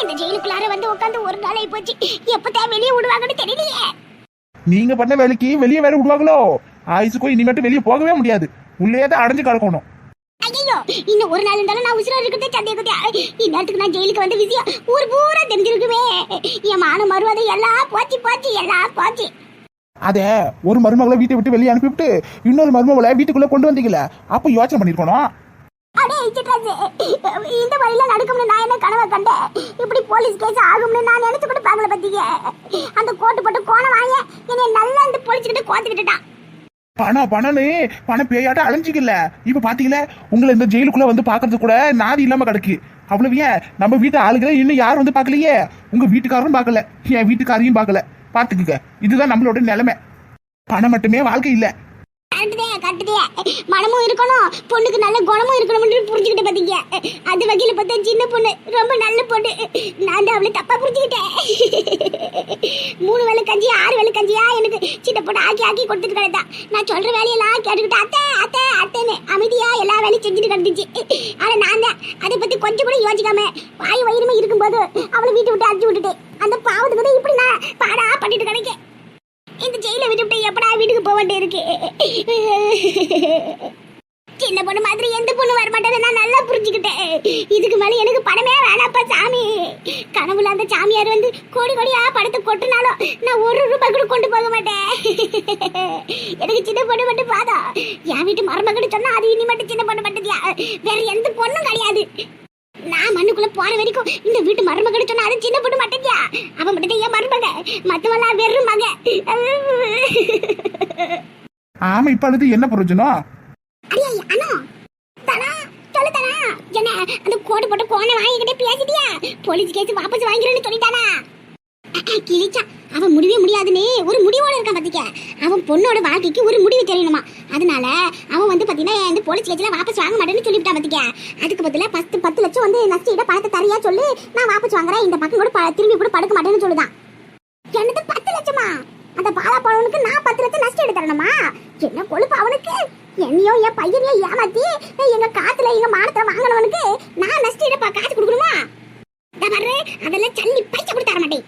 இந்த ஜெயிலுக்குள்ளார வந்து உட்காந்து ஒரு நாளை போச்சு எப்பதான் வெளியே விடுவாங்கன்னு தெரியலையே. நீங்க பண்ண வேலைக்கு வெளியே வேற விடுவாங்களோ? ஆயுசுக்கும் இனிமேட்டு வெளியே போகவே முடியாது. உள்ளே தான் அடைஞ்சு கிடக்கணும். ஐயோ இன்னும் ஒரு நாள் இருந்தாலும் நான் உசுரா இருக்கிறதே சந்தேகத்தை. இந்நேரத்துக்கு நான் ஜெயிலுக்கு வந்த விஷயம் ஊர் பூரா தெரிஞ்சிருக்குமே. என் மான மறுவாதை எல்லாம் போச்சு போச்சு எல்லாம் போச்சு. அத ஒரு மருமகளை வீட்டை விட்டு வெளியே அனுப்பிவிட்டு இன்னொரு மருமகளை வீட்டுக்குள்ள கொண்டு வந்தீங்களே அப்ப யோசனை பண்ணிருக்கணும் அடே சிட்ராஜ் இந்த வழியில நடக்கும்னு நான் என்ன கனவை கண்டேன்? இப்படி போலீஸ் கேஸ் ஆகும்னு நான் நினைச்சு கூட பார்க்கல பத்திங்க. அந்த கோட்டு போட்டு கோணம் வாங்க என்னை நல்லா இந்த பொழிச்சுக்கிட்டு கோத்துக்கிட்டுட்டான். பணம் பணம்னு பணம் பேயாட்ட அலைஞ்சிக்கல. இப்ப பாத்தீங்களா? உங்களை இந்த ஜெயிலுக்குள்ள வந்து பாக்குறது கூட நாதி இல்லாம கிடக்கு. அவ்வளவு ஏன் நம்ம வீட்டு ஆளுகளை இன்னும் யாரும் வந்து பார்க்கலையே. உங்க வீட்டுக்காரரும் பார்க்கல. என் வீட்டுக்காரையும் பார்க்கல. பாத்துக்குங்க. இதுதான் நம்மளோட நிலைமை. பணம் மட்டுமே வாழ்க்கை இல்லை. கரெக்டுதே கரெக்டுதே மனமும் இருக்கணும் பொண்ணுக்கு நல்ல குணமும் இருக்கணும்னு புரிஞ்சுக்கிட்டு பார்த்தீங்க அது வகையில் பார்த்தா சின்ன பொண்ணு ரொம்ப நல்ல பொண்ணு. நான் தான் அவளை தப்பாக புரிஞ்சுக்கிட்டேன். மூணு வேலை கஞ்சி ஆறு வேலை கஞ்சியா எனக்கு சின்ன பொண்ணு ஆக்கி ஆக்கி கொடுத்துட்டு கிடந்தா நான் சொல்கிற வேலையெல்லாம் கேட்டுக்கிட்டு அத்தை அத்தை அத்தைன்னு அமைதியாக எல்லா வேலையும் செஞ்சுட்டு கிடந்துச்சு ஆனால் நான் தான் அதை பற்றி கொஞ்சம் கூட யோசிக்காம வாய் வயிறுமே இருக்கும்போது அவளை வீட்டு விட்டு அடிச்சு விட்டுட்டேன். அந்த பாவத்துக்கு தான் இப்படி நான் பாடா பண்ணிட்டு கிடைக்கேன். இந்த ஜெயில விட்டுவிட்டு எப்படா வீட்டுக்கு போக வேண்டிய இருக்கு சின்ன பொண்ணு மாதிரி எந்த பொண்ணு வரமாட்டேன்னு நான் நல்லா புரிஞ்சுக்கிட்டேன். இதுக்கு மேல எனக்கு பணமே வேணாப்பா சாமி. கனவுல அந்த சாமியார் வந்து கோடி கோடியா படத்தை கொட்டினாலும் நான் ஒரு ரூபாய் கூட கொண்டு போக மாட்டேன். எனக்கு சின்ன பொண்ணு மட்டும் பாதம் என் வீட்டு மருமகன்னு சொன்னா அது இனி மட்டும் சின்ன பொண்ணு மட்டும் வேற எந்த பொண்ணும் கிடையாது. நான் மண்ணுக்குள்ள போற வரைக்கும் இந்த வீட்டு மருமகன்னு சொன்னா அது சின்ன பொண்ணு மட்டும் அவன் மட்டும் என் மருமக. மத்தவெல்லாம் வெறும் மக. ஆமா இப்ப அழுது என்ன பிரயோஜனம் அடியா அண்ணா. தனா சொல்லு தனா என்ன அந்த கோடு போட்டு கோணை வாங்கிக்கிட்டே பேசிட்டியா? போலீஸ் கேஸ் வாபஸ் வாங்கிறேன்னு சொல்லிட்டானா? அஹ், கிழிச்சா. அவன் முடிவே முடியாதுன்னு ஒரு முடிவோட இருக்கான் பாத்திக்க. அவன் பொண்ணோட வாழ்க்கைக்கு ஒரு முடிவு தெரியணுமா? அதனால அவன் வந்து பார்த்தீங்கன்னா இந்த போலீஸ் கேஸ்ல வாபஸ் வாங்க மாட்டேன்னு சொல்லிவிட்டான் பாத்திக்க. அதுக்கு பதிலாக பத்து பத்து லட்சம் வந்து நஷ்டீட பணத்தை தரையா சொல்லி. நான் வாபஸ் வாங்குறேன். இந்த பக்கம் கூட ப- திரும்பி கூட படுக்க மாட்டேன்னு சொல்லுதான். என்னது பத்து லட்சமா? அந்த பாலா பழவனுக்கு நான் பத்து லட்சம் நஷ்டம் எடுத்துறணுமா என்ன கொழுப்பு அவனுக்கு? என்னையோ என் பையனையோ ஏமாத்தி எங்க காத்துல எங்க மானத்தை வாங்கினவனுக்கு நான் நஷ்டம் எடுப்பா காசு கொடுக்கணுமா? அதெல்லாம் சல்லி பைசா கொடுத்து தர மாட்டேன்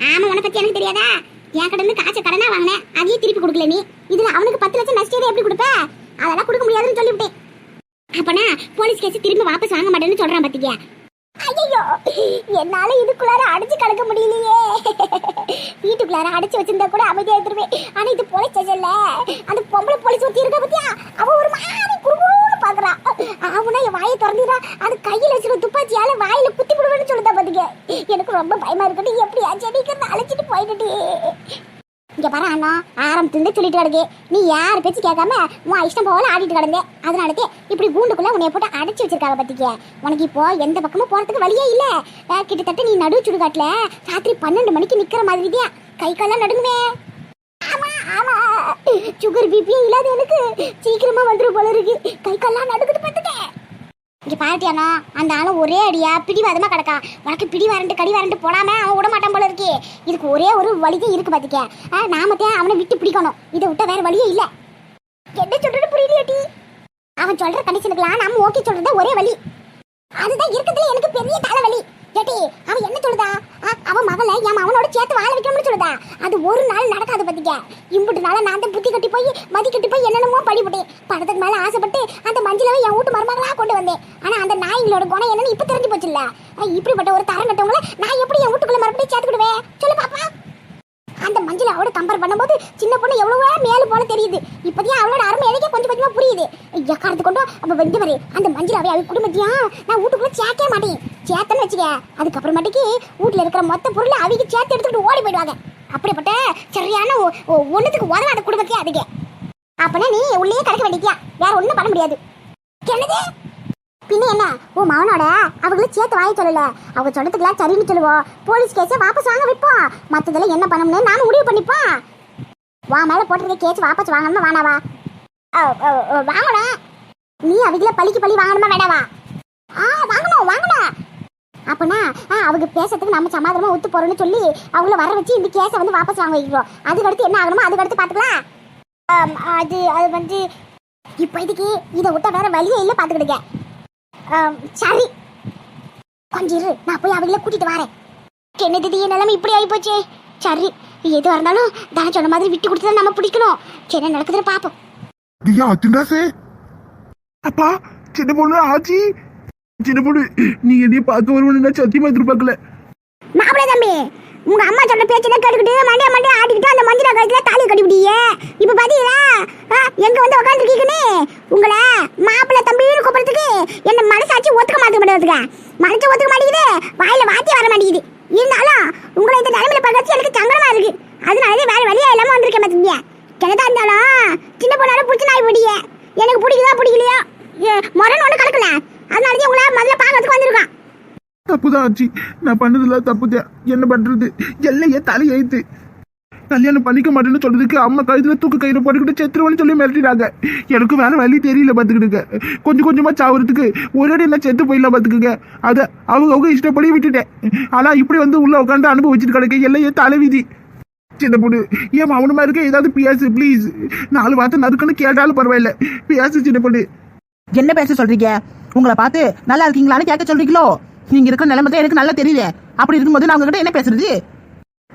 ஆமா உன பத்தி எனக்கு தெரியாதா? என் கடந்து காசை கடனா வாங்கினேன் அதையும் திருப்பி கொடுக்கல நீ. இதுல அவனுக்கு பத்து லட்சம் நஷ்டம் எப்படி கொடுப்ப? அதெல்லாம் கொடுக்க முடியாதுன்னு சொல்லிவிட்டேன். அப்பனா போலீஸ் கேஸ் திரும்பி வாபஸ் வாங்க மாட்டேன்னு சொல்றான் பாத்தீங்க ஐயோ என்னால இதுக்குள்ளார அடிச்சு கிடக்க முடியலையே. வீட்டுக்குள்ளார அடிச்சு வச்சிருந்தா கூட அமைதியா எடுத்துருவேன் ஆனா இது போலீஸ் ஸ்டேஷன்ல அந்த பொம்பளை போலீஸ் ஒருத்தி இருக்க பத்தியா? அவ ஒரு மாதிரி குறுகுறு பாக்குறா. அவனா என் வாயை திறந்துடா அது கையில வச்சிருக்க துப்பாக்கியால வாயில குத்தி விடுவேன்னு சொல்லுதா பாத்துக்க. எனக்கு ரொம்ப பயமா இருக்கட்டும் எப்படி செடிக்கிறது அழைச்சிட்டு போயிட்டு. இங்க பாரு அண்ணா ஆரம்பத்துல சொல்லிட்டு கிடக்கு. நீ யார் பேச்சு கேட்காம உன் இஷ்டம் போல ஆடிட்டு கிடந்த. அதனாலதே இப்படி கூண்டுக்குள்ள உன்னை போட்டு அடைச்சு வச்சிருக்காங்க பத்திக்க. உனக்கு இப்போ எந்த பக்கமும் போறதுக்கு வழியே இல்ல. கிட்டத்தட்ட நீ நடு சுடுகாட்டுல ராத்திரி பன்னெண்டு மணிக்கு நிக்கிற மாதிரி தான் கை கால்லாம் நடுங்குமே. ஆமா ஆமா. சுகர் பிபி இல்லாத எனக்கு சீக்கிரமா வந்துரும் போல இருக்கு. கை கால்லாம் நடுக்குது பார்த்துக்க. இங்க பாரட்டியானோ அந்த ஆளும் ஒரே அடியா பிடிவாதமா கிடக்கா. உனக்கு பிடி வரண்டு கடி வரண்டு போடாம அவன் விட மாட்டான் போல இருக்கே. இதுக்கு ஒரே ஒரு வழிதான் இருக்கு பாத்துக்க நாம தான் அவனை விட்டு பிடிக்கணும். இதை விட்ட வேற வழியே இல்ல. என்ன சொல்றது புரியலையாட்டி அவன் சொல்ற கண்டிஷனுக்குலாம் நாம ஓகே சொல்றது ஒரே வழி. அதுதான் இருக்கிறதுல எனக்கு பெரிய தலைவலி. ஏட்டி அவன் என்ன சொல்லுதா? அவ அவன் என் அவனோட சேர்த்து வாழ வைக்கணும்னு சொல்லுதா? அது ஒரு நாள் நடக்காது பத்திக்க. இம்புட்டு நாள நான் தான் புத்தி கட்டி போய் மதி கட்டி போய் என்னென்னமோ படிப்பட்டேன் பணத்துக்கு மேல ஆசைப்பட்டு அந்த மஞ்சளவை என் வீட்டு மருமகளா கொண்டு வந்தேன். ஆனா அந்த நாய்களோட குணம் என்னன்னு இப்ப தெரிஞ்சு போச்சுல்ல. இப்படிப்பட்ட ஒரு தரம் கட்டவங்கள நான் எப்படி என் வீட்டுக்குள்ள மறுபடியும் சேர்த்துக்கிடுவேன்? சொல்லு பாப்பா. அந்த மஞ்சள் அவளோட கம்பேர் பண்ணும்போது சின்ன பொண்ணு எவ்வளவோ மேல போல தெரியுது. இப்போதையும் அவளோட அருமை எனக்கே கொஞ்சம் கொஞ்சமாக புரியுது. எக்காரத்து கொண்டோ அப்போ வந்து பாரு அந்த மஞ்சள் அவை அவ குடும்பத்தையும் நான் வீட்டுக்குள்ளே சேர்க்கே மாட்டேன். சேர்த்தேன்னு வச்சுக்க. அதுக்கப்புறமேட்டுக்கு வீட்டுல இருக்கிற மொத்த பொருளை அவங்க சேர்த்து எடுத்துக்கிட்டு ஓடி போயிடுவாங்க. அப்படிப்பட்ட சரியான ஒ- ஒ- ஒண்ணுத்துக்கு உதவாத குடும்பத்தையே அதுக்கு. அப்பனா நீ உள்ளே கிடக்க வேண்டியா வேற ஒன்றும் பண்ண முடியாது. என்னது? பின்ன என்ன? ஓ மவனோட அவங்களும் சேர்த்து வாங்கி சொல்லல. அவங்க சொன்னதுக்கெல்லாம் சரின்னு சொல்லுவோம் போலீஸ் கேஸை வாபஸ் வாங்க வைப்போம். மற்றதெல்லாம் என்ன பண்ணணும்னு நானும் முடிவு பண்ணிப்போம். வா மேலே போட்டிருக்க கேஸ் வாபஸ் வாங்கணுமா வேணாவா அ, வாங்கணும். நீ அவங்கள பழிக்கு பழி வாங்கணுமா வேணாவா ஆ வாங்கணும் வாங்கணும். அப்பனா ஆ, அவங்க பேசுறதுக்கு நம்ம சமாதானமாக ஒத்து போகிறோன்னு சொல்லி அவங்கள வர வச்சு இந்த கேஸை வந்து வாபஸ் வாங்க வைக்கிறோம். அதுக்கு அடுத்து என்ன ஆகணுமோ அதுக்கு அடுத்து அது அது வந்து இப்போ இதுக்கு இதை விட்ட வேற வழியே இல்லை பாத்துக்கிடுங்க சரி. கொஞ்சம் இரு நான் போய் அவங்கள கூட்டிட்டு வரேன். என்ன என் நிலைமை இப்படி ஆகி போச்சே சரி எதுவாக இருந்தாலும் தானே சொன்ன மாதிரி விட்டு கொடுத்து நம்ம பிடிக்கணும். என்ன நடக்குதுன்னு பார்ப்போம் தியா அப்பா சின்ன பொண்ணு ஆச்சி. சின்ன பொண்ணு நீ என்னைய பார்க்க வருவன்னு நான் சத்தியமா எதிர்பார்க்கல. மாப்பிள தம்பி. உங்க அம்மா சொன்ன பேச்செல்லாம் கேட்டுக்கிட்டு மண்டே மண்டே ஆடிக்கிட்டு அந்த மஞ்சள் கழுத்துல தாலி கட்டிவிட்டியே இப்ப பாத்தீங்களா? ஆ, எங்க வந்து உட்காந்துருக்கீங்கன்னு உங்களை மாப்பிள்ளை தம்பின்னு கூப்பிடுறதுக்கு என்ன மனசாட்சி ஒத்துக்க மாட்டேங்க மனசு ஒத்துக்க மாட்டேங்குது வாயில வாத்தி வர மாட்டேங்குது. இருந்தாலும் உங்களை இந்த நிலைமையில பார்க்கறது எனக்கு சங்கடமா இருக்கு. அதனாலவே வேற வழியா இல்லாம வந்திருக்கேன் பாத்தீங்க கிணத்தா இருந்தாலும் சின்ன பொண்ணால பிடிச்ச நாய் பிடிக்க எனக்கு பிடிக்குதா பிடிக்கலையோ? முரண் ஒண்ணு கலக்கல. அதனாலதான் உங்களை முதல்ல பார்க்கறதுக்கு வந்திருக்கான் தப்புதான் ஆச்சு. நான் பண்ணதுல தப்புதான் என்ன பண்றது? எல்லையே தலை கல்யாணம் பண்ணிக்க மாட்டேன்னு சொல்றதுக்கு அம்மா கழுத்துல தூக்கு கயிறு போட்டுக்கிட்டு செத்துருவான்னு சொல்லி மிரட்டினாங்க. எனக்கு வேற வழி தெரியல பாத்துக்கிடுங்க. கொஞ்சம் கொஞ்சமா சாவறதுக்கு ஒரே என்ன செத்து போயிடலாம் பாத்துக்குங்க. அதை அவங்க அவங்க இஷ்டப்படி விட்டுட்டேன். ஆனா இப்படி வந்து உள்ள உட்காந்து அனுபவிச்சுட்டு கிடைக்க எல்லையே தலைவிதி சின்ன பொண்ணு ஏன் அவனுமா இருக்க? ஏதாவது பியாசு ப்ளீஸ் நாலு வார்த்தை நறுக்குன்னு கேட்டாலும் பரவாயில்ல. பியாசு சின்ன பொண்ணு. என்ன பேச சொல்றீங்க? உங்களை பார்த்து நல்லா இருக்கீங்களான்னு கேட்க சொல்றீங்களோ? நீங்க இருக்கிற நிலைமை தான் எனக்கு நல்லா தெரியல. அப்படி இருக்கும்போது நான் உங்ககிட்ட என்ன பேசுறது?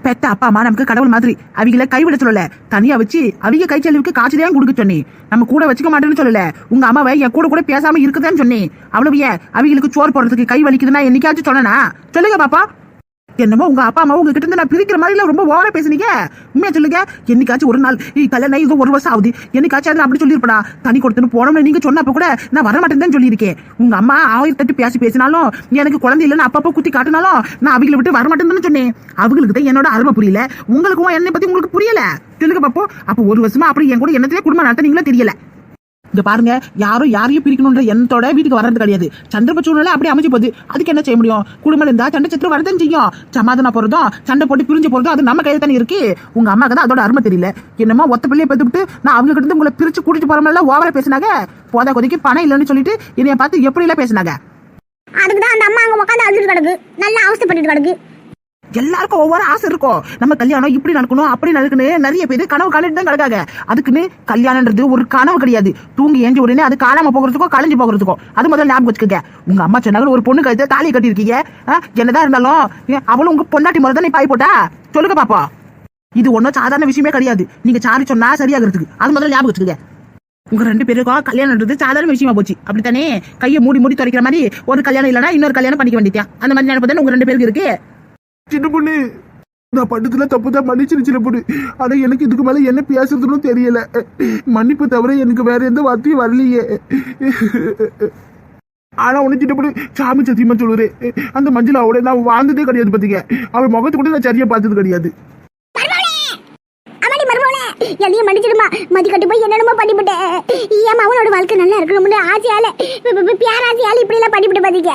பெத்த அப்பா அம்மா நமக்கு கடவுள் மாதிரி. அவங்கள கைவிட சொல்லல. தனியா வச்சு அவங்க கை செலவுக்கு காய்ச்சி தான் கொடுக்க சொன்னி நம்ம கூட வச்சுக்க மாட்டேன்னு சொல்லல. உங்க அம்மாவை என் கூட கூட பேசாம இருக்குதான்னு சொன்னேன். அவ்வளவு ஏன்? அவங்களுக்கு சோறு போடுறதுக்கு கை வலிக்குதுன்னா என்னைக்காச்சும் சொன்னனா? சொல்லுங்க பாப்பா. என்னமோ உங்க அப்பா அம்மா உங்ககிட்ட இருந்து நான் பிரிக்கிற மாதிரி ரொம்ப ஓவரா பேசுனீங்க. உண்மையா சொல்லுங்க. என்னைக்காச்சும் ஒரு நாள் கல்யாணம் இது ஒரு வருஷம் ஆகுது. என்னைக்காச்சும் அதை அப்படி சொல்லியிருப்படா தனி கொடுத்துன்னு போனோம்னு நீங்க சொன்னப்ப கூட நான் வர மாட்டேன்னு சொல்லியிருக்கேன். உங்க அம்மா ஆயிரத்தெட்டு பேசி பேசினாலும் எனக்கு குழந்தை இல்லைன்னு அப்பப்போ குத்தி காட்டினாலும் நான் அவங்கள விட்டு வர மாட்டேன்னு சொன்னேன். அவங்களுக்கு தான் என்னோட அருமை புரியல. உங்களுக்கும் என்னை பத்தி உங்களுக்கு புரியல. சொல்லுங்க பாப்போ அப்போ ஒரு வருஷமா அப்படி என் கூட என்னத்திலே குடும்பம் நடத்துனீங்களோ தெரியல. இங்க பாருங்க யாரும் யாரையும் பிரிக்கணுன்ற எண்ணத்தோட வீட்டுக்கு வர்றது கிடையாது. சந்தர்ப்ப சூழ்நிலை அப்படி அமைஞ்சு போகுது. அதுக்கு என்ன செய்ய முடியும்? குடும்பம் இருந்தா சண்டை சத்திரம் வரதான் செய்யும். சமாதானம் போறதும் சண்டை போட்டு பிரிஞ்சு போறதும் அது நம்ம கையில தானே இருக்கு. உங்க அம்மாக்கு தான் அதோட அருமை தெரியல. என்னமோ ஒத்த பிள்ளைய பார்த்துட்டு நான் அவங்க கிட்ட உங்களை பிரிச்சு கூட்டிட்டு போற மாதிரி ஓவரா பேசினாங்க. போதா கொதிக்கு பணம் இல்லைன்னு சொல்லிட்டு என்னைய பார்த்து எப்படி எல்லாம் பேசினாங்க? அதுக்கு தான் அந்த அம்மா அங்க உட்காந்து அழுது கிடக்கு. நல்லா அவஸ்தைப்பட்டுட்டு கிடக்கு. எல்லாருக்கும் ஒவ்வொரு ஆசை இருக்கும். நம்ம கல்யாணம் இப்படி நடக்கணும் அப்படி நடக்கணும் நிறைய பேர் கனவு காலிட்டு தான் கிடக்காங்க. அதுக்குன்னு கல்யாணம்ன்றது ஒரு கனவு கிடையாது. தூங்கி ஏஞ்சி உடனே அது காணாம போகிறதுக்கோ கலைஞ்சு போகிறதுக்கோ. அது முதல்ல ஞாபகம் வச்சுக்கோங்க. உங்க அம்மா சொன்னாங்க ஒரு பொண்ணு கழுத்து தாலி கட்டியிருக்கீங்க. என்னதான் இருந்தாலும் அவளும் உங்க பொண்டாட்டி முறை தானே பாய் போட்டா? சொல்லுங்க பாப்பா. இது ஒன்றும் சாதாரண விஷயமே கிடையாது. நீங்க சாரி சொன்னா சரியாகிறதுக்கு. அது முதல்ல ஞாபகம் வச்சுக்கோங்க. உங்க ரெண்டு பேருக்கும் கல்யாணம்ன்றது சாதாரண விஷயமா போச்சு. அப்படித்தானே? கையை மூடி மூடி துறைக்கிற மாதிரி ஒரு கல்யாணம் இல்லைன்னா இன்னொரு கல்யாணம் பண்ணிக்க வேண்டியதான் அந்த மாதிரி நினைப்பு தானே உங்க ரெண்டு பேருக்கு இருக்கு? சின்ன பொண்ணு நான் பண்ணதுல தப்பு தான் மன்னிச்சிரு சின்ன பொண்ணு. ஆனா எனக்கு இதுக்கு மேல என்ன பேசுறதுன்னு தெரியல. மன்னிப்பு தவிர எனக்கு வேற எந்த வார்த்தையும் வரலையே. ஆனா ஒண்ணு சின்ன பொண்ணு சாமி சத்தியமா சொல்லுறேன் அந்த மஞ்சள் அவளை நான் வாழ்ந்ததே கிடையாது பாத்தீங்க. அவள் முகத்தை கூட நான் சரியா பார்த்தது கிடையாது. என்னையும் மன்னிச்சிடுமா? மதி கட்டி போய் என்னென்னமோ பண்ணிவிட்டேன் ஏன் அவனோட வாழ்க்கை நல்லா இருக்கணும்னு ஆசையால பேராசையால இப்படி எல்லாம் பண்ணிவிட்டு பாத்தீங்க.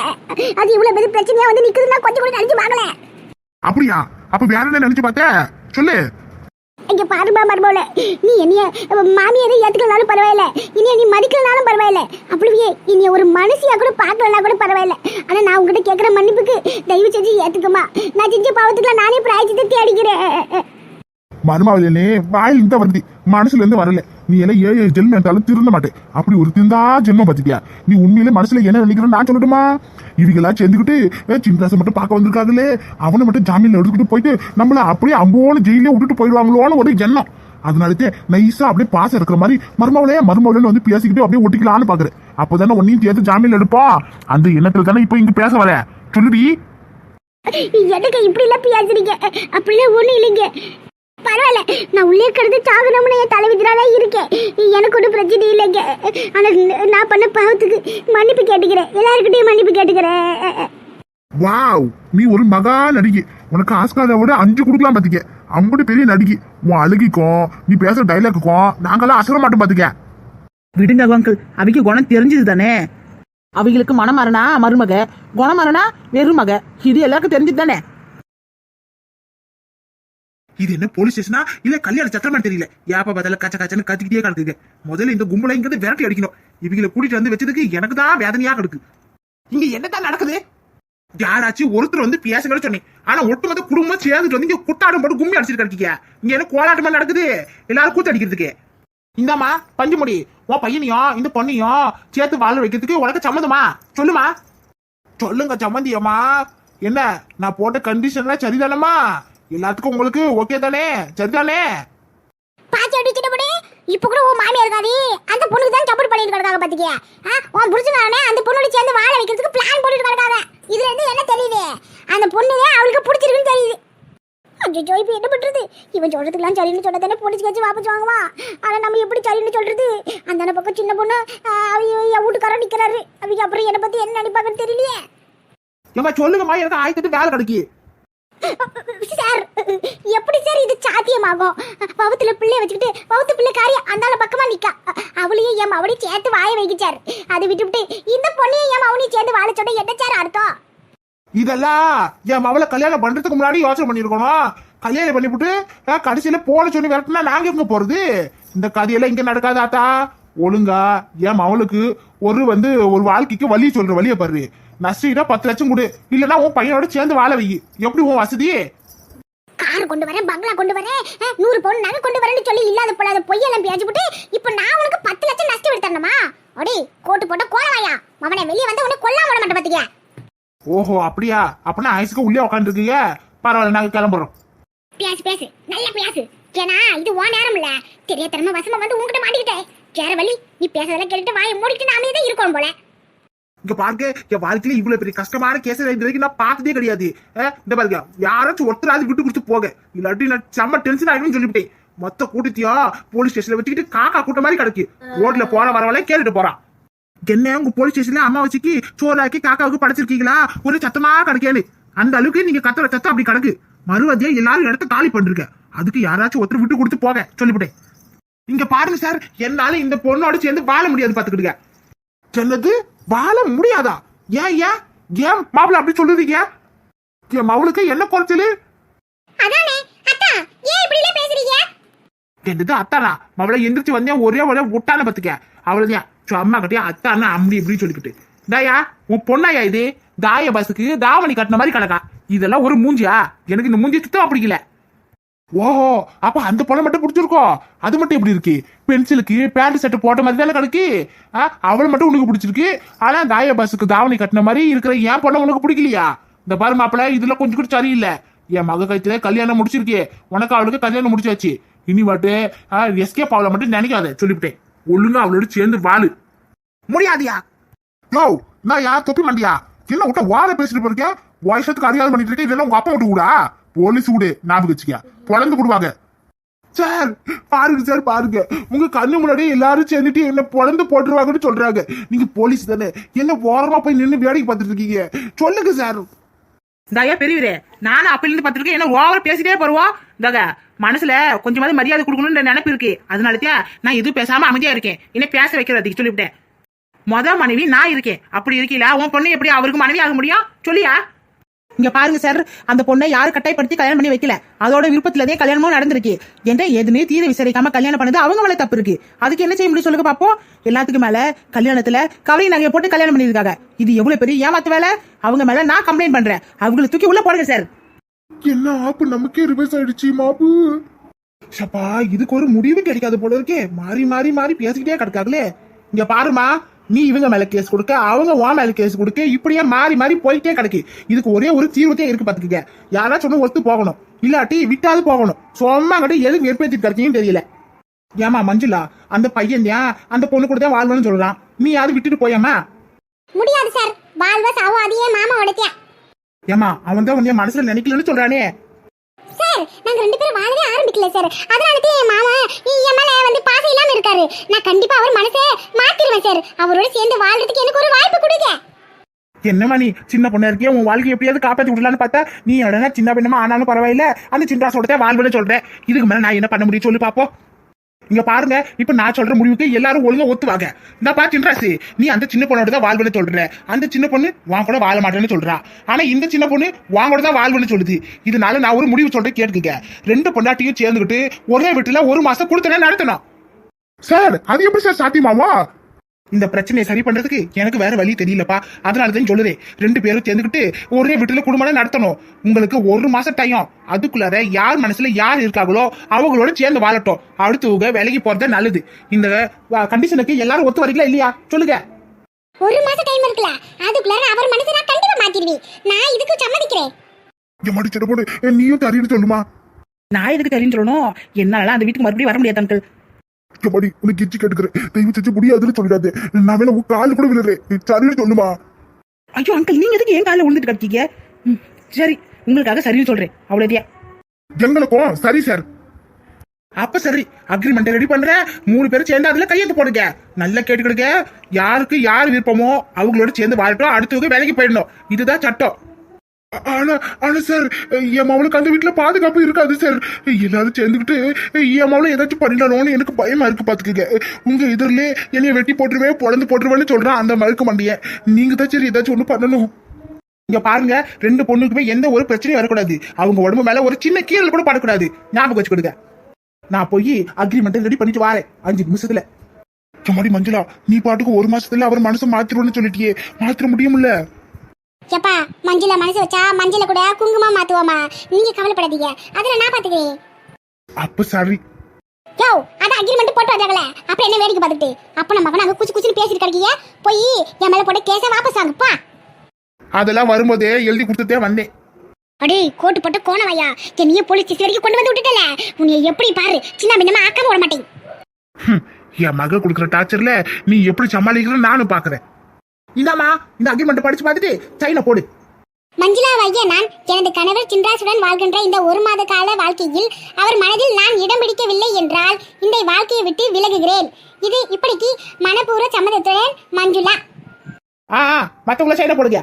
அது இவ்வளவு பெரிய பிரச்சனையா வந்து நிக்குதுன்னா கொஞ்சம் கூட நினைச்சு பார்க்கல. அப்படியா? அப்ப வேற என்ன நினைச்சு பார்த்த? சொல்லு. இங்க பாருமா மருமவளே நீ என்னைய மாமியாரை ஏத்துக்கலனாலும் பரவாயில்ல. இனிய நீ மதிக்கலனாலும் பரவாயில்ல. அப்படியே இனிய ஒரு மனுஷியா கூட பார்க்கலனா கூட பரவாயில்ல. ஆனா நான் உங்ககிட்ட கேக்குற மன்னிப்புக்கு தயவு செஞ்சு ஏத்துக்கமா நான் செஞ்ச பாவத்துக்குலாம் நானே பிராய்ச்சிட்டு தேடிக்கிறேன் மருமாவிலே வாயிலிருந்து வருது மனசுல இருந்து வரல. நீ எல்லாம் ஏழு ஏழு ஜென்மம் எடுத்தாலும் திருந்த மாட்டேன். அப்படி ஒரு திருந்தா ஜென்மம் பார்த்துட்டியா? நீ உண்மையிலே மனசுல என்ன நினைக்கிறேன்னு நான் சொல்லட்டுமா? இவங்களா சேர்ந்துக்கிட்டு ஏ, சின்ராசை மட்டும் பார்க்க வந்திருக்காங்களே அவனை மட்டும் ஜாமீன்ல எடுத்துக்கிட்டு போயிட்டு நம்மள அப்படியே அம்போன்னு ஜெயிலே விட்டுட்டு போயிடுவாங்களோன்னு ஒரு ஜென்மம் அதனாலே நைஸா அப்படியே பாசம் இருக்கிற மாதிரி மருமவளே மருமவளேன்னு வந்து பேசிக்கிட்டு அப்படியே ஒட்டிக்கலாம்னு பாக்குறேன் அப்போதானே ஒன்னையும் சேர்த்து ஜாமீன்ல எடுப்போம் அந்த எண்ணத்துல தானே இப்போ இங்க பேச வர. சொல்லுடி. எனக்கு இப்படி எல்லாம் பேசுறீங்க? அப்படிலாம் ஒண்ணும் இல்லைங்க. பரவாயில்ல நான் உள்ளே கிடந்து சாகணும்னு என் தலைவிதிரால இருக்கேன். எனக்கு ஒன்றும் பிரச்சனை இல்லைங்க ஆனா நான் பண்ண பாவத்துக்கு மன்னிப்பு கேட்டுக்கிறேன். எல்லாருக்கிட்டையும் மன்னிப்பு கேட்டுக்கிறேன். வாவ் நீ ஒரு மகா நடிகை. உனக்கு ஆஸ்காரை விட அஞ்சு கொடுக்கலாம் பாத்துக்க. அம்புட்டு பெரிய நடிகை. உன் அழுகிக்கும் நீ பேசுற டைலாக்குக்கும் நாங்கெல்லாம் அசர மாட்டோம் பாத்துக்க. விடுங்க அங்கிள் அவங்க குணம் தெரிஞ்சது தானே? அவங்களுக்கு மனம் மாறினா மருமக? குணம் மாறினா வெறுமக? இது எல்லாருக்கும் தெரிஞ்சது தானே? இது என்ன போலீஸ் ஸ்டேஷனா இல்ல கல்யாண சத்திரமா தெரியல. ஏப்பா பதில கச்ச கச்சன்னு கத்திக்கிட்டே கிடக்குது. முதல்ல இந்த கும்பலை இங்க விரட்டி அடிக்கணும். இவங்களை கூட்டிட்டு வந்து வச்சதுக்கு எனக்கு தான் வேதனையா கிடக்கு. இங்க என்னதான் நடக்குது? யாராச்சும் ஒருத்தர் வந்து பேசுங்கன்னு சொன்னேன். ஆனா ஒட்டுமொத்த குடும்பம் சேர்ந்துட்டு வந்து இங்க குட்டாடம் போட்டு கும்மி அடிச்சிட்டு கிடக்கீங்க. இங்க என்ன கோலாட்டமா நடக்குது? எல்லாரும் கூத்து அடிக்கிறதுக்கு. இந்தாம்மா பஞ்சுமுடி உன் பையனையும் இந்த பொண்ணையும் சேர்த்து வாழ வைக்கிறதுக்கு உனக்கு சம்மதமா சொல்லுமா? சொல்லுங்க சம்மந்தி அம்மா என்ன நான் போட்ட கண்டிஷன்லாம் சரிதானம்மா? எல்லாத்துக்கும் உங்களுக்கு ஓகே தானே? சரிதானே? பாத்தி அடிச்சிட்டு போடு இப்ப கூட உன் மாமியார் இருக்காது. அந்த பொண்ணுக்கு தான் சப்போர்ட் பண்ணிட்டு கிடக்காங்க பாத்துக்கிய உன் புடிச்சுக்காரனே அந்த பொண்ணோட சேர்ந்து வாழ வைக்கிறதுக்கு பிளான் போட்டுட்டு கிடக்காங்க இதுல இருந்து என்ன தெரியுது? அந்த பொண்ணுவே அவளுக்கு பிடிச்சிருக்குன்னு தெரியுது. அச்சோ இப்போ என்ன பண்றது? இவன் சொல்றதுக்கெல்லாம் சரின்னு சொன்னா தானே போலீஸ் கட்சி வாபஸ் வாங்குவான் ஆனா நம்ம எப்படி சரின்னு சொல்றது? அந்த பக்கம் சின்ன பொண்ணு அவங்க என் வீட்டுக்காரர் நிக்கிறாரு. அவங்க அப்புறம் என்னை பத்தி என்ன நினைப்பாங்கன்னு தெரியலையே. ஏம்மா சொல்லுங்கம்மா எனக்கு ஆயிரத்து வேலை கிடைக்கு. சார் எப்படி சார் இது சாத்தியமாகும்? பவுத்துல பிள்ளைய வச்சுக்கிட்டு பிள்ளை பிள்ளைக்காரி அந்தால பக்கமா நிக்கா. அவளையும் என் அவனையும் சேர்த்து வாய வைக்கிச்சார் அதை விட்டுவிட்டு இந்த பொண்ணையும் என் அவனையும் சேர்ந்து வாழ சொன்ன என்ன சார் அர்த்தம்? இதெல்லாம் என் மவளை கல்யாணம் பண்றதுக்கு முன்னாடி யோசனை பண்ணிருக்கணும். கல்யாணம் பண்ணிவிட்டு கடைசியில போன சொல்லி விரட்டினா நாங்க எங்க போறது? இந்த கதையெல்லாம் இங்க நடக்காதாத்தா ஒழுங்கா என் மவளுக்கு ஒரு வந்து ஒரு வாழ்க்கைக்கு வழி சொல்ற வழியை பாரு. நஷ்டீடா பத்து லட்சம் கொடு. இல்லைன்னா உன் பையனோட சேர்ந்து வாழ வை. எப்படி உன் வசதி? கார் கொண்டு வரேன் பங்களா கொண்டு வரேன். நூறு பவுன் நகை கொண்டு வரேன்னு சொல்லி இல்லாத போலாத பொய்யெல்லாம் பேச்சு போட்டு இப்ப நான் உனக்கு பத்து லட்சம் நஷ்டம் எடுத்தேன்மா அடி கோட்டு போட்ட கோலவாயா. அவனை வெளியே வந்து உன்னை கொல்லாம விட மாட்டேன் பாத்தீங்க ஓஹோ அப்படியா? அப்படின்னா ஐஸுக்கு உள்ளே உட்காந்துருக்கீங்க பரவாயில்ல நாங்க கிளம்புறோம். பேசு பேசு நல்ல பேசு. ஏன்னா இது உன் நேரம் இல்ல தெரியாதனமா வசமா வந்து உன்கிட்ட மாட்டிக்கிட்டேன். கேரவலி நீ பேசுறதெல்லாம் கேட்டுட்டு வாயை மூடிட்டு நாமே தான் இருக்கோம் போல. இங்க பாருங்க என் வாழ்க்கையில இவ்வளவு பெரிய கஷ்டமான கேஸ் இது வரைக்கும் நான் பார்த்ததே கிடையாது. இந்த பாருங்க யாராச்சும் ஒருத்தராது விட்டு கொடுத்து போக இல்லாட்டி நான் செம்ம டென்ஷன் ஆகிடும் சொல்லிவிட்டேன். மொத்த கூட்டத்தையும் போலீஸ் ஸ்டேஷன்ல வச்சுக்கிட்டு காக்கா கூட்ட மாதிரி கிடக்கு. ரோட்ல போற வரவளே கேட்டுட்டு போறான் என்ன உங்க போலீஸ் ஸ்டேஷன்ல அம்மா வச்சுக்கி சோறாக்கி காக்காவுக்கு படைச்சிருக்கீங்களா? ஒரு சத்தமா கிடைக்கேன்னு. அந்த அளவுக்கு நீங்க கத்துற சத்தம் அப்படி கிடக்கு. மறுவதியா எல்லாரும் இடத்த காலி பண்ணிருக்க அதுக்கு யாராச்சும் ஒருத்தர் விட்டு கொடுத்து போக சொல்லிவிட்டேன். இங்க பாருங்க சார் என்னால இந்த பொண்ணோட சேர்ந்து வாழ முடியாது பாத்துக்கிடுங்க. சொன்னது வாழ முடியாதா? ஏன் ஏன்? ஏன் மாப்பிள்ள அப்படி சொல்லுறீங்க என் மவளுக்கு என்ன குறைச்சலு? அதானே அத்தா ஏன் இப்படி எல்லாம் பேசுறீங்க? என்னது அத்தானா? மவளை எந்திரிச்சு வந்தேன் ஒரே ஒரே விட்டான பத்துக்க. அவ்வளவுதான். அம்மா கட்டியா அத்தானா அப்படி இப்படி சொல்லிக்கிட்டு. தாயா உன் பொண்ணாயா இது? தாய பஸ்ஸுக்கு தாவணி கட்டின மாதிரி கிடக்கா. இதெல்லாம் ஒரு மூஞ்சியா? எனக்கு இந்த மூஞ்சி சுத்தமா பிடிக்கல. ஓஹோ அப்ப அந்த பொண்ணை மட்டும் பிடிச்சிருக்கோம் அது மட்டும் எப்படி இருக்கு? பென்சிலுக்கு பேண்ட் செட்டு போட்ட மாதிரி தானே கிடக்கு ஆ, அவளை மட்டும் உனக்கு பிடிச்சிருக்கு. ஆனா தாய பஸ்ஸுக்கு தாவணி கட்டின மாதிரி இருக்கிற என் பொண்ணை உனக்கு பிடிக்கலையா? இந்த பாரு மாப்பிள்ள இதுல கொஞ்சம் கூட சரியில்லை என் மக கைத்துல கல்யாணம் முடிச்சிருக்கே. உனக்கு அவளுக்கு கல்யாணம் முடிச்சாச்சு. இனி வாட்டு எஸ்கேப் அவளை மட்டும் நினைக்காத சொல்லிவிட்டேன். ஒழுங்கா அவளோட சேர்ந்து வாழு. முடியாதியா? யோ நான் யா தொப்பி மாட்டியா என்ன விட்ட வாழ பேசிட்டு போயிருக்கேன்? வயசத்துக்கு அதிகாரம் பண்ணிட்டு இருக்கேன். இதெல்லாம் உங்க அப்பா விட்டு கூடா? போலீஸ் விடு ஞாபகம் வச்சுக்க. பொழந்து போடுவாங்க. சார் பாருங்க சார் பாருங்க. உங்க கண்ணு முன்னாடி எல்லாரும் சேர்ந்துட்டு என்ன பொழந்து போட்டுருவாங்கன்னு சொல்றாங்க. நீங்க போலீஸ் தானே? என்ன ஓரமா போய் நின்று வேடிக்கை பார்த்துட்டு இருக்கீங்க? சொல்லுங்க சார். தயா பெரியவரே. நானும் அப்பையிலிருந்து பார்த்துருக்கேன் என்ன ஓவர் பேசிட்டே போறவா? தக மனசுல கொஞ்சமாவது மரியாதை கொடுக்கணும்னு நினைப்பு இருக்கு. அதனாலத்தியா நான் எதுவும் பேசாம அமைதியா இருக்கேன். என்ன பேச வைக்கிறதுக்கு சொல்லிவிட்டேன். மொத மனைவி நான் இருக்கேன். அப்படி இருக்கீங்களா? உன் பொண்ணு எப்படி அவருக்கு மனைவி ஆக முடியும்? சொல்லியா? இங்க பாருங்க சார் அந்த பொண்ணை யாரும் கட்டாயப்படுத்தி கல்யாணம் பண்ணி வைக்கல. அதோட விருப்பத்துலதே கல்யாணமும் நடந்திருக்கு. என்ன எதுன்னு தீர விசாரிக்காம கல்யாணம் பண்ணது அவங்க மேல தப்பு இருக்கு. அதுக்கு என்ன செய்ய முடியும் சொல்லுங்க பாப்போம். எல்லாத்துக்கும் மேல கல்யாணத்துல கவலை நகையை போட்டு கல்யாணம் பண்ணிருக்காங்க இது எவ்வளவு பெரிய ஏமாத்து வேலை? அவங்க மேல நான் கம்ப்ளைண்ட் பண்றேன். அவங்களை தூக்கி உள்ள போடுங்க சார் என்ன ஆப்பு? நமக்கே ரிவர்ஸ் ஆயிடுச்சு மாப்பு. சப்பா இதுக்கு ஒரு முடிவு கிடைக்காது போல இருக்கே. மாறி மாறி மாறி பேசிக்கிட்டே கிடக்காங்களே. இங்க பாருமா நீ இவங்க மேல கேஸ் கொடுக்க அவங்க உன் மேல கேஸ் கொடுக்க இப்படியே மாறி மாறி போயிட்டே கிடக்கு. இதுக்கு ஒரே ஒரு தீர்வுத்தே இருக்கு பாத்துக்கங்க யாராச்சும் ஒண்ணு ஒத்து போகணும். இல்லாட்டி விட்டாது போகணும். சும்மா கிட்ட எதுக்கு வெறுப்பேத்திட்டு இருக்கீங்கன்னு தெரியல. ஏமா மஞ்சுளா அந்த பையன் தான் அந்த பொண்ணு கூட தான் வாழ்வன்னு சொல்றான்? நீ யாரும் விட்டுட்டு போயாமா? முடியாது சார். வாழ்வா சாவும் அதையே மாமா உடைத்தியா ஏமா அவன் தான் என் மனசுல நினைக்கலன்னு சொல்றானே. சார் நாங்க ரெண்டு பேரும் வாழவே ஆரம்பிக்கல சார். அதனால தான் என் மாமா என் மேல வந்து பாசம் இல்லாம இருக்காரு. நான் கண்டிப்பா அவர் மனசை மாத்திருவேன் சார். அவரோட சேர்ந்து வாழ்றதுக்கு எனக்கு ஒரு வாய்ப்பு கொடுங்க. என்னம்மா நீ சின்ன பொண்ணா இருக்கியா? உன் வாழ்க்கை எப்படியாவது காப்பாத்தி விடலான்னு பார்த்தா நீ உடனே சின்ன பெண்ணமா ஆனாலும் பரவாயில்ல. அந்த சின்ராசோட வாழ்வுன்னு சொல்றேன் இதுக்கு மேல நான் என்ன பண்ண முடியும்? சொல்லி பாப்போம். இங்க பாருங்க இப்ப நான் சொல்ற முடிவுக்கு எல்லாரும் ஒழுங்கா ஒத்துவாங்க. இந்த பா சின்ராசி நீ அந்த சின்ன பொண்ணோட தான் வாழ்வுன்னு சொல்ற. அந்த சின்ன பொண்ணு வான் கூட வாழ மாட்டேன்னு சொல்றா. ஆனா இந்த சின்ன பொண்ணு வாங்கோட கூட தான் வாழ்வுன்னு சொல்லுது. இதனால நான் ஒரு முடிவு சொல்றேன் கேட்டுக்க ரெண்டு பொண்டாட்டியும் சேர்ந்துக்கிட்டு ஒரே வீட்டுல ஒரு மாசம் கொடுத்தனே நடத்தணும். சார் அது எப்படி சார் சாத்தியமாவா? இந்த பிரச்சனையை சரி பண்றதுக்கு எனக்கு வேற வழி தெரியலப்பா. அதனால தான் சொல்லுறேன். ரெண்டு பேரும் சேர்ந்துக்கிட்டு ஒரே வீட்டுல குடும்பம் நடத்தணும். உங்களுக்கு ஒரு மாசம் டைம் அதுக்குள்ளார யார் மனசுல யார் இருக்காங்களோ அவங்களோட சேர்ந்து வாழட்டும். அடுத்தவங்க விலகி போறது நல்லது. இந்த கண்டிஷனுக்கு எல்லாரும் ஒத்து வரீங்களா இல்லையா? சொல்லுங்க. ஒரு மாசம் டைம் இருக்குல்ல. அதுக்குள்ளார அவர் மனசை நான் கண்டிப்பா மாத்திடுவேன். நான் இதுக்கு சம்மதிக்கிறேன். எம்மாடி சட்டை போடு நீயும் தரீன்னு சொல்லுமா? நான் எதுக்கு தெரியும் சொல்லணும்? என்னால அந்த வீட்டுக்கு மறுபடியும் வர முடியாது அங்கிள் எம்மாடி உனக்கு கிச்சி கேட்டுக்கிறேன். தயவு செஞ்சு முடியாதுன்னு சொல்லிடாது. நான் வேணா உன் கால் கூட விழுறேன். சரின்னு சொல்லுமா? ஐயோ அங்கிள் நீங்க எதுக்கு என் காலில் விழுந்துட்டு கிடக்கீங்க? சரி உங்களுக்காக சரின்னு சொல்றேன். அவ்வளோதியா எங்களுக்கும் சரி சார் அப்ப சரி அக்ரிமெண்ட் ரெடி பண்றேன் மூணு பேரும் சேர்ந்து அதுல கையெழுத்து போடுங்க. நல்லா கேட்டுக்கிடுங்க யாருக்கு யார் விருப்பமோ அவங்களோட சேர்ந்து வாழட்டும் அடுத்தவங்க வேலைக்கு போயிடணும். இதுதான் சட்டம். ஆனா ஆனா சார் என் மாவளுக்கு அந்த வீட்டுல பாதுகாப்பு இருக்காது சார் எல்லாரும் சேர்ந்துக்கிட்டு என் மாவளை ஏதாச்சும் பண்ணிடணும்னு எனக்கு பயமா இருக்கு பாத்துக்கங்க. உங்க எதிரிலே என்னைய வெட்டி போட்டுருவேன் பொழந்து போட்டுருவேன்னு சொல்றான் அந்த மறுக்க மாட்டிய நீங்க தான் சரி ஏதாச்சும் ஒண்ணு பண்ணணும். இங்க பாருங்க ரெண்டு பொண்ணுக்குமே எந்த ஒரு பிரச்சனையும் வரக்கூடாது. அவங்க உடம்பு மேல ஒரு சின்ன கீழே கூட படக்கூடாது. ஞாபகம் வச்சுக்கிடுங்க. நான் போய் அக்ரிமெண்ட் ரெடி பண்ணிட்டு வரேன். அஞ்சு நிமிஷத்துல. சும்மாடி மஞ்சுளா நீ பாட்டுக்கு ஒரு மாசத்துல அவர் மனசை மாத்திருவோம்னு சொல்லிட்டியே. மாத்திர முடியும்ல? எப்பா மஞ்சள மனசு வச்சா மஞ்சள கூட குங்குமம் மாத்துவோமா? நீங்க கவலைப்படாதீங்க. அதுல நான் பாத்துக்கிறேன். அப்ப சரி யோ அதான் அக்ரிமெண்ட் போட்டு வந்தாங்களே அப்புறம் என்ன வேடிக்கை பார்த்துட்டு அப்ப நம்ம அவன அங்க குச்சி குச்சின்னு பேசிட்டு கிடைக்கீங்க. போய் என் மேல போட்டு கேஸ வாபஸ் வாங்கப்பா அதெல்லாம் வரும்போதே எழுதி கொடுத்துட்டே வந்தேன். அடே கோட்டு போட்டு கோண வையா என்னைய போலீஸ் ஸ்டேஷன் வரைக்கும் கொண்டு வந்து விட்டுட்டல. உன்னை எப்படி பாரு? சின்ன பின்னமா ஆக்காம விட மாட்டேன். என் மக கொடுக்குற டார்ச்சர்ல நீ எப்படி சமாளிக்கிறன்னு நானும் பாக்குறேன். இந்தாமா இந்த அக்ரிமெண்ட் படிச்சு பார்த்துட்டு சைனை போடு. மஞ்சுளா வைய நான் எனது கணவர் சின்ராசுடன் வாழ்கின்ற இந்த ஒரு மாத கால வாழ்க்கையில் அவர் மனதில் நான் இடம் பிடிக்கவில்லை என்றால் இந்த வாழ்க்கையை விட்டு விலகுகிறேன். இது இப்படிக்கு மனப்பூர்வ சம்மதத்துடன் மஞ்சுளா. ஆ மத்தவங்கள சைனை போடுங்க.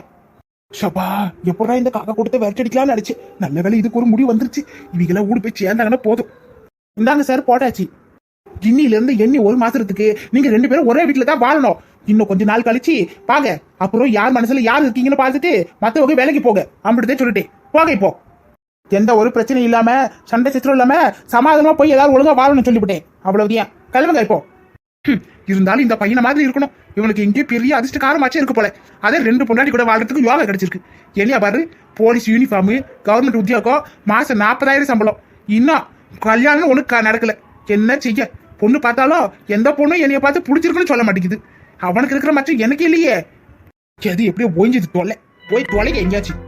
ஷபா எப்படா இந்த காக்கா கொடுத்து விரட்டடிக்கலாம்னு நினைச்சு. நல்ல வேலை இதுக்கு ஒரு முடிவு வந்துருச்சு. இவங்கெல்லாம் ஊடு போய் சேர்ந்தாங்கன்னா போதும். இந்தாங்க சார் போட்டாச்சு. இன்னில இருந்து எண்ணி ஒரு மாசத்துக்கு நீங்க ரெண்டு பேரும் ஒரே வீட்டுல தான் வாழணும். இன்னும் கொஞ்ச நாள் கழிச்சு பாங்க அப்புறம் யார் மனசுல யார் இருக்கீங்கன்னு பார்த்துட்டு மத்தவங்க வேலைக்கு போக. அப்படிதான் சொல்லிட்டேன். போக இப்போ. எந்த ஒரு பிரச்சனையும் இல்லாம சண்டை சித்திரம் இல்லாம சமாதானமா போய் எல்லாரும் ஒழுங்கா வாழணும்னு சொல்லிவிட்டேன். அவ்வளவுதான். கிளம்புங்க இப்போ. இருந்தாலும் இந்த பையனை மாதிரி இருக்கணும். இவனுக்கு இங்கே பெரிய அதிர்ஷ்டகாரமாச்சும் இருக்கு போல. அதே ரெண்டு பொண்டாட்டி கூட வாழ்றதுக்கு யோகா கிடைச்சிருக்கு. எளியா பாரு போலீஸ் யூனிஃபார்மு கவர்மெண்ட் உத்தியோகம் மாசம் நாற்பதாயிரம் சம்பளம். இன்னும் கல்யாணம் ஒண்ணு நடக்கல. என்ன செய்ய? பொண்ணு பார்த்தாலும் எந்த பொண்ணும் என்னைய பார்த்து பிடிச்சிருக்குன்னு சொல்ல மாட்டேங்குது. அவனுக்கு இருக்கிற மச்சம் எனக்கு இல்லையே. எது எப்படியோ ஓய்ஞ்சது தொலை போய் தொலைங்க எங்கேயாச்சும்.